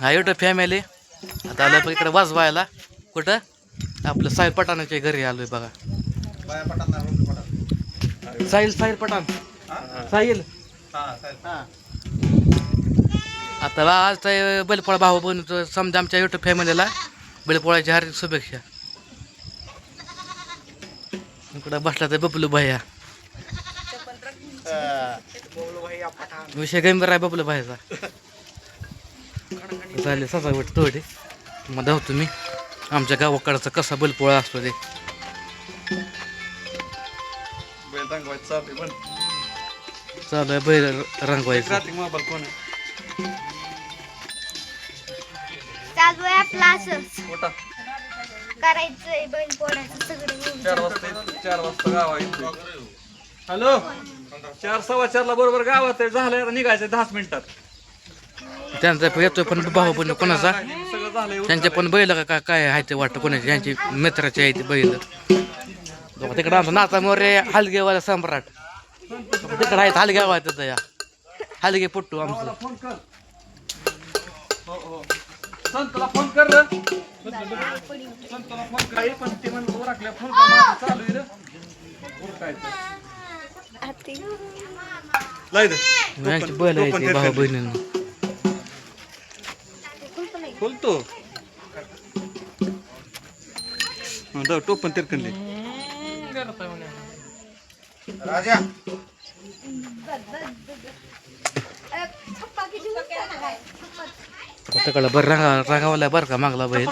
हा एवढं फॅमिली आता आलं इकडे वाजवायला. कुठं? आपलं साहिल पठाणाच्या घरी आलोय बघा. साहिल साहिल पठाण. साहिल. आता आज ते बैलपोळा भाऊ बनवतो समजा आमच्या युट्यूब फॅमिलीला बैलपोळ्याची हार्दिक शुभेच्छा. इकडं बसला तर बबलू भैया. विषय गंभीर आहे बबलू भाईचा झाले सजावट थोडी मग धावतो मी आमच्या गावाकडचा कसा बैलपोळा असतो ते. चालू आहे, बैल रंगवायचं? चालू आहे आपला असंच. करायचंय बैल पोळायचं सगळं हॅलो? चार सव्वा चारला बरोबर गावात आहे. झालंय आता निघायचं दहाच मिनिटात. त्यांचा येतोय पण भाऊ पण कोणाचा? सगळं झालंय त्यांचे पण बैल का काय काय आहे ते वाटतं कोणाचे? यांची मित्राचे आहे ते बैल. तिकडं आमचा नाचा मोरे हलगेवाला सम्राट. तिकडं आहेत हलगेवा तिथं या. हलगे पुट्टू आमचं. फोन कर हो हो संतला फोन कर रे. संतला फोन खोलतो. हा, जाऊ टोपण तिरकणले राजा. तिकडं बरं रंगा रंगावला बरं का मागला बैल?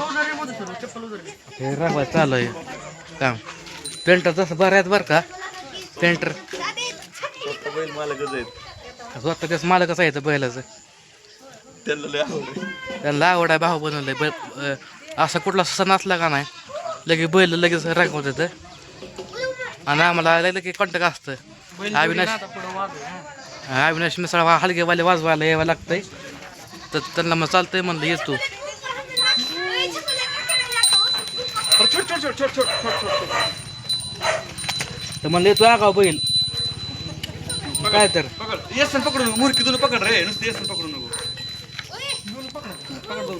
हे रंगवा चालू आहे काम. पेंटर तसं बरं आहेत बरं का? पेंटर स्वतः त्याच मालकच आहे बैलाचं. त्यांना लय त्यांना आवड आहे भाऊ बनवलंय. बैल असा कुठला सण असला का नाही लगे बैल लगेच रंगवत येतं. आणि आम्हाला लगेच कॉन्टॅक्ट असतं. अविनाश अविनाश मिसळ हलगेवाले वाजवायला यावं लागतंय. तर त्यांना मग चालतंय म्हणलं छोट छोट तर म्हणलं येतो आगाव बैल. काय तर? पकड. येसन पकडू नको मुरकी तुला पकड रे. नुसतं येसन पकडू नको दोन पकड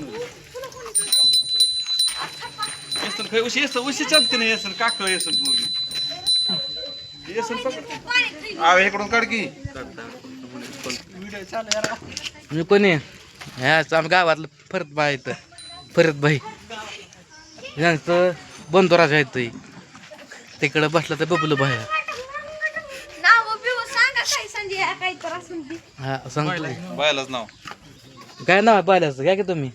येसन खाय उशी येसन उशी चालते ना येसन काक येसन मुरगी येसन पकड. आ इकडून काढ की. मी कोणी ह्याच आम्ही गावातलं फरत भाई इथं. फरत भाई. यांचं बंदोराज आहे ते तिकडं बसलं तर बबलू भाई नाव बिव सांगा काय संजय काय तर असून ती. हा सांगतो बायलाच नाव. काय नाव आहे पाहिल्याचं काय की तुम्ही?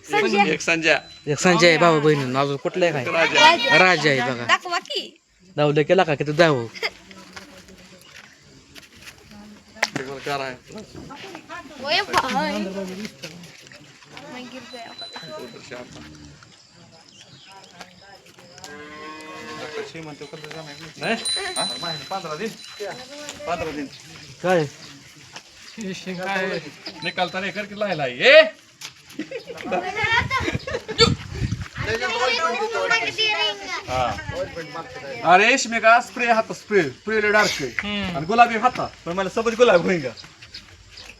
एक संजय. एक संजय आहे भाऊ बहिणी. अजून कुठलं काय? राजा. राजा आहे बघा. दाखवा की. दावलं केला का? किती दाव? काय ओय भाई. मैं गिर गया पंधरा दिन पंधरा दिन काय? निकालता नाही कर की लायला ये अरे इसमें का स्प्रे हाथ स्प्रे स्प्रे डार्क और गुलाबी हाथा पण मला सबज गुलाब होईगा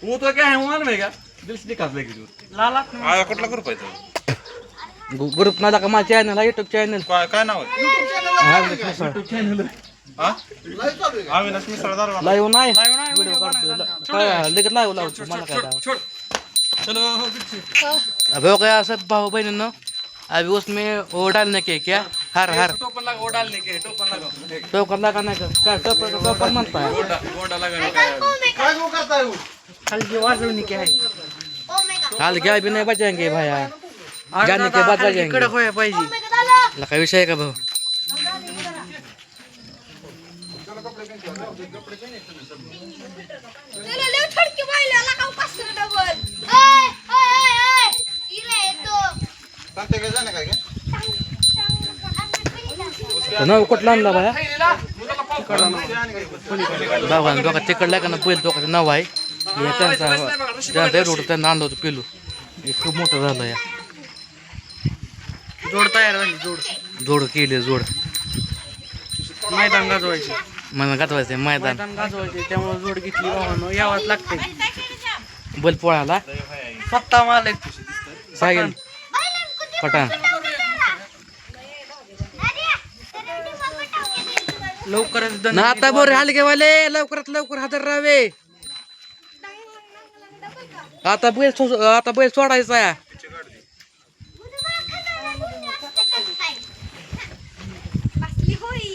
वो तो क्या है वो मालूम है क्या दिल से निकाल लेगी जो लाला. आया कुठला ग्रुप आहे तो? ग्रुप नाला का माझ्या चॅनल युट्यूब चॅनल काय काय नाव आहे? हा अविनाश मिसळदार लाईव्ह नाही. व्हिडिओ काढतो लाईव्ह लावतो. मला काय चलो हो, वो क्या सब भाऊ बहनों अभी उसमें वो डालने के क्या हर हर. टोपन लगा वो डालने के टोपन लगा. टोकर लगाने का? क्या टोपर का टोपर म्हणता है गोंडा लगाने का है। हल्की वाजवनी क्या? है हल्की अभी नहीं बचेंगे भैया. जाने के बाद बचेंगे लका विषय है का भाऊ? नाव कुठला आणला भया बाबा दोघा तिकडला का ना पहिलं दोघाचं नाव आहे. त्यांचा त्यांचा रोड त्यांना आणलं होतं पेलू. खूप मोठं झालं या. जोड तयार झाली जोड. जोड केले जोड. मैदान गाजवायचे. मला गाठवायचं मैदान. मैदान गाजवायचे त्यामुळे जोड घेतली भावानं. यावंच लागते बैल पोळाला. सत्ता मालक साहिल पठाण लवकरच दण ना आता बरे हलगेवाले लवकरात लवकर हजर राहावे. आता बैल सो- आता बैल सोडायचा आहे. बसली होई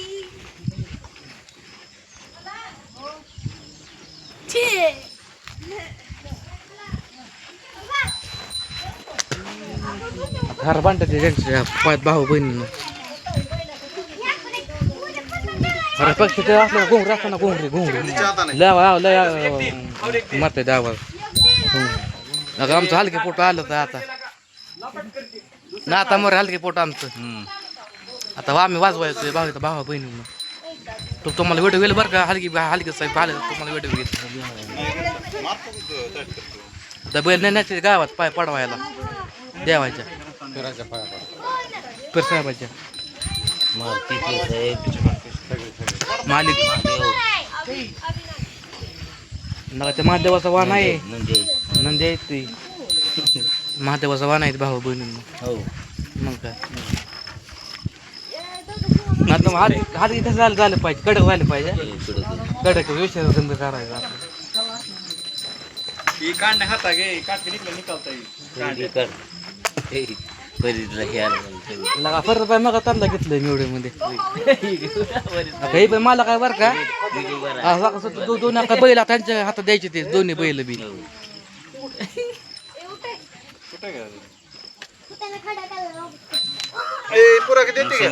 घर बांधतात त्यांच्या पायात भाऊ बहिणीनं. अरे पक्षी ते असलं घोंगरे असतं ना घोंगरे घोंगरे. लय आवा- लय मरते आवाज. अगं आमचं हलके पोट आलं तर आता. ना आता मरे हलके पोट आमचं. आता आम्ही वाजवायचो भाऊ भावा बहिणीनं. तो तुम्हाला वेट वेळ बरं का? हलकी हलकी साहेब आले तुम्हाला वेट तर बैल नेण्याचे गावात पाय पडवायला. देवाच्या. पीर साहेबाच्या. मालिक. नका ते महादेवाचा वाण आहे. नंदी आहे ती. महादेवाचा वाण आहे भाऊ बहिणींना. मग काय? आता हात हात कसं झालं झालं पाहिजे. कडक व्हायला पाहिजे. कडक विषय गंध करायचा आपला. कांडे हाता घे काठी निघलं निकालता येईल. लगा परत पाय मग मध्ये काही पण मला काय बरं का? असं कसं दो- दोन आता बैल त्यांच्या हातात द्यायचे ते दोन्ही बैल बी. ए पुरा देते का?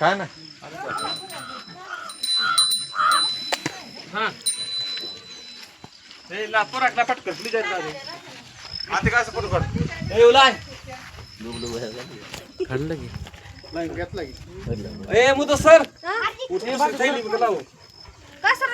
काय ना. ए ला पुराकला पटकन लागले. आता काय पुढं काढ. ए उलाय. काढलं की. ए मुद सर थैली मध्ये लावू कसं लावू का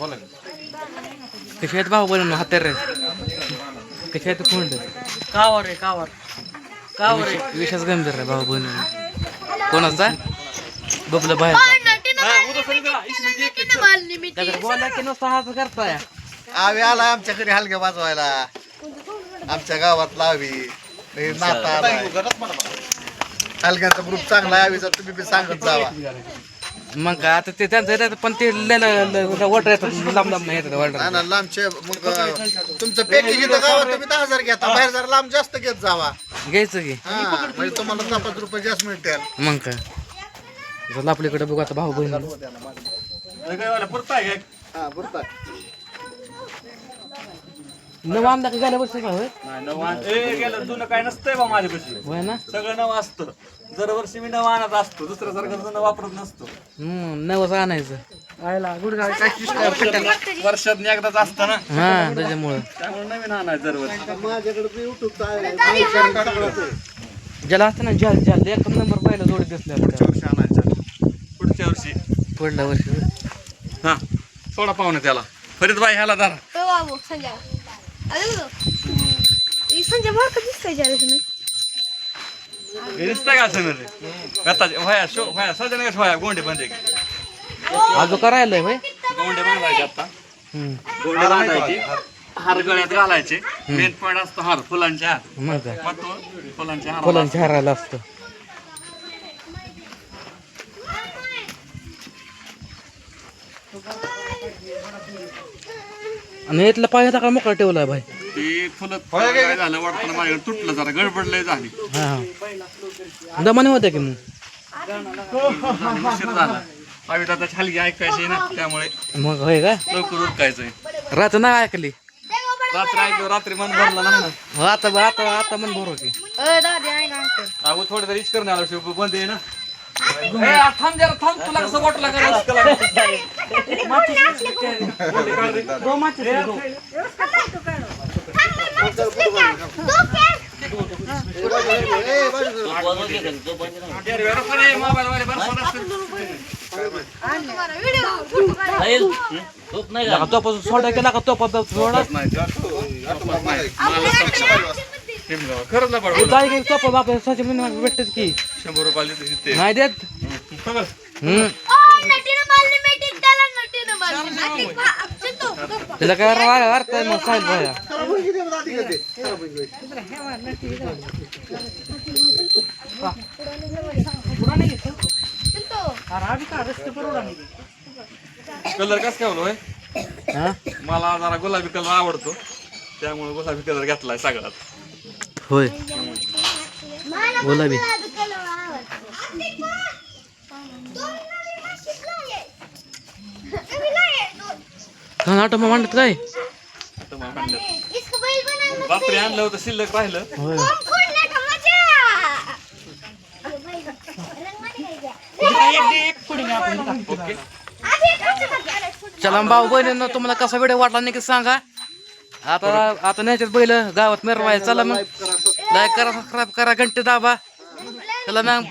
बोला. कशी आहेत भाऊ बहिणी हातेर रे. कशी आहेत कोंड कावर आहे कावर. कावर आहे. विशेष गंभीर आहे भाऊ बहिणी कोणाचा बबलं बाहेर बोला की नुसता करताय. आवी आला आमच्या घरी हलग्या वाजवायला आमच्या गावात लावी. नाता. हलग्यांचा ग्रुप चांगला आहे आवीचा तुम्ही बी सांगत जावा. मग आता ते त्यांचं येतात पण ते वॉटर येतात लांब लांब येतात ना लांबचे मग तुमचं पेटी घेतं गावात तुम्ही दहा हजार घेता बाहेर जरा लांब जास्त घेत जावा. घ्यायचं की. हा म्हणजे तुम्हाला दहा पाच रुपये जास्त मिळतील. मग काय? झालं आपल्याकडे बघू आता भाऊ बहीण. पुरता आहे हा बरोबर नऊ का गेल्या वर्षी का होय? नाही नऊ आण- ए गेलं जुनं काय नसतंय बा माझ्यापाशी. होय ना? सगळं नवं असतं. दरवर्षी मी नवं आणत असतो दुसऱ्यासारखं जुनं वापरत नसतो. हम्म नवच आणायचं. वर्षात एकदाच असतं ना. हा त्याच्यामुळं. त्यामुळे नवीन आणायचं दरवर्षी. माझ्याकडे बी युट्यूबचा आहे. ज्याला असतं ना ज्याला ज्याला एक नंबर पहिला जोडी दिसल्या वर्षी आणायचं. पुढच्या वर्षी. पुढल्या वर्षी हा सोडा पाहुणे त्याला. फरीद बाई ह्याला धरा. बाबू संजय अरे संजय का दिसतंय ज्याला तुम्ही दिसतंय का असं रे कथाचे व्हाया शो व्हाया सजन कसं व्हाया गोंडे बंदे अजून करायला होय गोंडे बांधायचे आता. गोंडे बांधायचे हार गळ्यात घालायचे मेन पॉईंट असतो हार फुलांचे हार मग काय मग तो फुलांचे हार फुलांची हारायला असतं आणि इथला पाय का मोकळा ठेवलाय भाई ती फुलं काय झालं वाटतं माझ्याकडे तुटलं जरा गडबडलंय झाली. हा हा. दमाने होत्या की मग? उशीर झाला. हलगी ऐकायची ना त्यामुळे मग होय का? लवकर उरकायचंय. नाही ऐकली. रात्री ऐकलं रात्री मन भरला ना. हो आता आता आता मन भरो की. दादी आहे अंकल. थोडं तरी इच शिव बंद आहे ना. ए, थांब जरा थांब. तुला कसं वाटलं सोडा केला का तोपा सोडा. खरंच ना जाय की तोपा बाप सचे म्हणून भेटत की. शंभर रुपयाला देते ते. नाही देत? बघा. हम्म. नटीनं मारली मीटिंग त्याला नटीनं मारली मीटिंग चिंतो त्याला काय रा- अर्थ आहे मग साहेब भाया कलर कस काय होय? हा? मला जरा गुलाबी कलर आवडतो. त्यामुळे गुलाबी कलर घेतलाय सगळ्यात. होय. गुलाबी नाटक मग मांडत काय? तर मग म्हणलं. रात्री आणलं होतं शिल्लक राहिलं होय. ओके. चला भाऊ बहिणींनो तुम्हाला कसा व्हिडिओ वाटला नाही की सांगा. आता आता न्यायच्यात बैल गावात मिरवायला चला मग. लाईक करा सबस्क्राईब करा घंटे दाबा. चला मग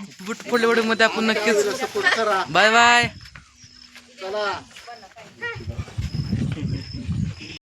पुढल्या मध्ये आपण नक्कीच बाय बाय चला.